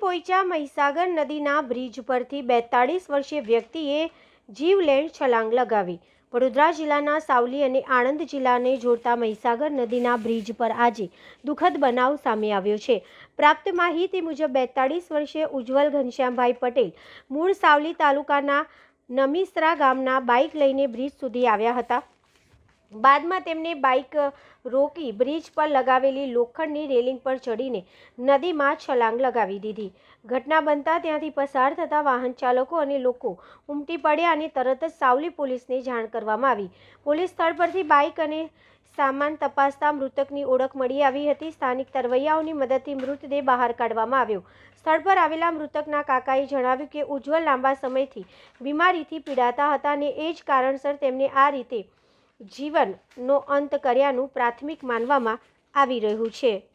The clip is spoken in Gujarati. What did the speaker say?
પોઈચા, મહીસાગર નદીના બ્રિજ પરથી બેતાળીસ વર્ષીય વ્યક્તિએ જીવલેણ છલાંગ લગાવી. વડોદરા જિલ્લાના સાવલી અને આણંદ જિલ્લાને જોડતા મહીસાગર નદીના બ્રિજ પર આજે દુઃખદ બનાવ સામે આવ્યો છે. પ્રાપ્ત માહિતી મુજબ, બેતાળીસ વર્ષીય ઉજ્જવલ ઘનશ્યામભાઈ પટેલ મૂળ સાવલી તાલુકાના નમીસરા ગામના બાઇક લઈને બ્રિજ સુધી આવ્યા હતા. બાદમાં તેમને બાઇક રોકી બ્રિજ પર લગાવેલી લોખંડની રેલિંગ પર ચડીને નદીમાં છલાંગ લગાવી દીધી. ઘટના બનતા ત્યાંથી પસાર થતા વાહન ચાલકો અને લોકો ઉમટી પડ્યા અને તરત જ સાવલી પોલીસને જાણ કરવામાં આવી. પોલીસ સ્થળ પરથી બાઇક અને સામાન તપાસતા મૃતકની ઓળખ મળી આવી હતી. સ્થાનિક તરવૈયાઓની મદદથી મૃતદેહ બહાર કાઢવામાં આવ્યો. સ્થળ પર આવેલા મૃતકના કાકાએ જણાવ્યું કે ઉજ્જવલ લાંબા સમયથી બીમારીથી પીડાતા હતા અને એ જ કારણસર તેમને આ રીતે જીવનનો અંત કર્યાનું પ્રાથમિક માનવામાં આવી રહ્યું છે.